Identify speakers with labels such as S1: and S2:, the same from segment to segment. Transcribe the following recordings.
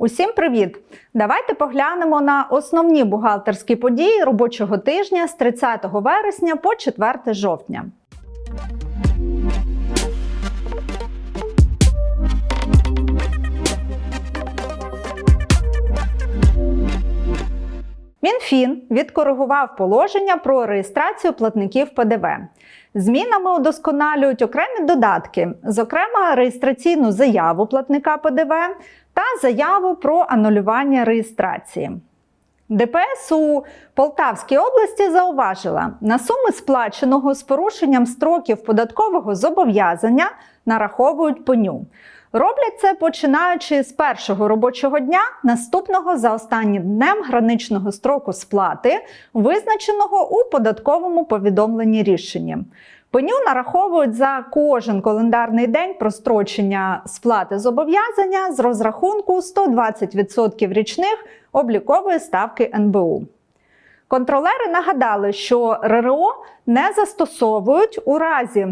S1: Усім привіт! Давайте поглянемо на основні бухгалтерські події робочого тижня з 30 вересня по 4 жовтня. Мінфін відкоригував положення про реєстрацію платників ПДВ. Змінами удосконалюють окремі додатки, зокрема реєстраційну заяву платника ПДВ та заяву про анулювання реєстрації. ДПС у Полтавській області зауважила, на суми сплаченого з порушенням строків податкового зобов'язання нараховують пеню. Роблять це починаючи з першого робочого дня, наступного за останнім днем граничного строку сплати, визначеного у податковому повідомленні рішенні. Пеню нараховують за кожен календарний день прострочення сплати зобов'язання з розрахунку 120% річних облікової ставки НБУ. Контролери нагадали, що РРО не застосовують у разі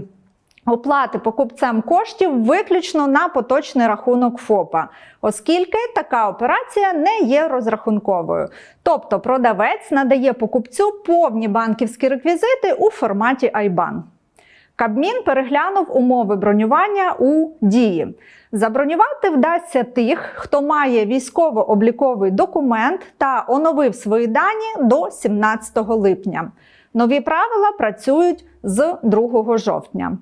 S1: оплати покупцем коштів виключно на поточний рахунок ФОПа, оскільки така операція не є розрахунковою. Тобто продавець надає покупцю повні банківські реквізити у форматі IBAN. Кабмін переглянув умови бронювання у дії. Забронювати вдасться тих, хто має військово-обліковий документ та оновив свої дані до 17 липня. Нові правила працюють з 2 жовтня.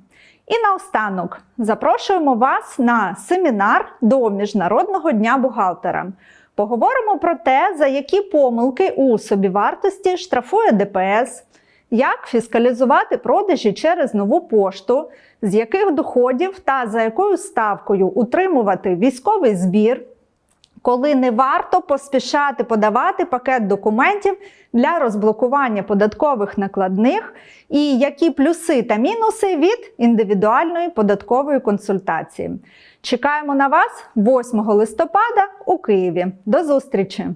S1: І наостанок запрошуємо вас на семінар до Міжнародного дня бухгалтера. Поговоримо про те, за які помилки у собівартості штрафує ДПС, як фіскалізувати продажі через нову пошту, з яких доходів та за якою ставкою утримувати військовий збір, коли не варто поспішати подавати пакет документів для розблокування податкових накладних, і які плюси та мінуси від індивідуальної податкової консультації. Чекаємо на вас 8 листопада у Києві. До зустрічі!